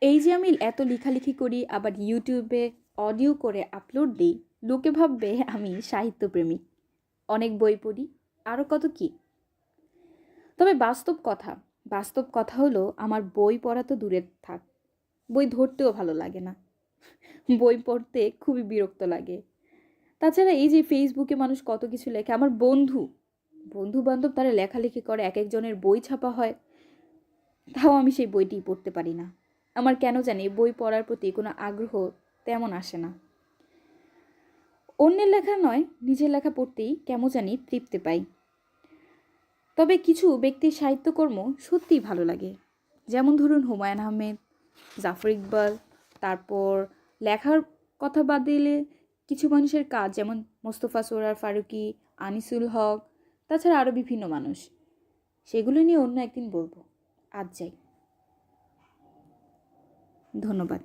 এই যে আমি এত লেখালেখি করি, আবার ইউটিউবে অডিও করে আপলোড দিই, লোকে ভাববে আমি সাহিত্যপ্রেমী। অনেক বই পড়ি আরও কত কি? তবে বাস্তব কথা বাস্তব কথা হলো আমার বই পড়া তো দূরে থাক। বই ধরতেও ভালো লাগে না। বই পড়তে খুবই বিরক্ত লাগে। তাছাড়া এই যে ফেসবুকে মানুষ কত কিছু লেখে, আমার বন্ধু বন্ধু বান্ধব তারা লেখালেখি করে, এক একজনের বই ছাপা হয়, তাও আমি সেই বইটি পড়তে পারি না। আমার কেন জানি বই পড়ার প্রতি কোনো আগ্রহ তেমন আসে না। অন্যের লেখা নয়, নিজের লেখা পড়তেই কেমন জানি তৃপ্তি পাই। তবে কিছু ব্যক্তির সাহিত্যকর্ম সত্যিই ভালো লাগে। যেমন ধরুন হুমায়ুন আহমেদ, জাফর ইকবাল, তারপর লেখার কথা বাদ দিলে কিছু মানুষের কাজ যেমন মোস্তফা সোরার ফারুকি, আনিসুল হক, তাছাড়া আরও বিভিন্ন মানুষ। সেগুলো নিয়ে অন্য একদিন বলব। আজ যাই। ধন্যবাদ।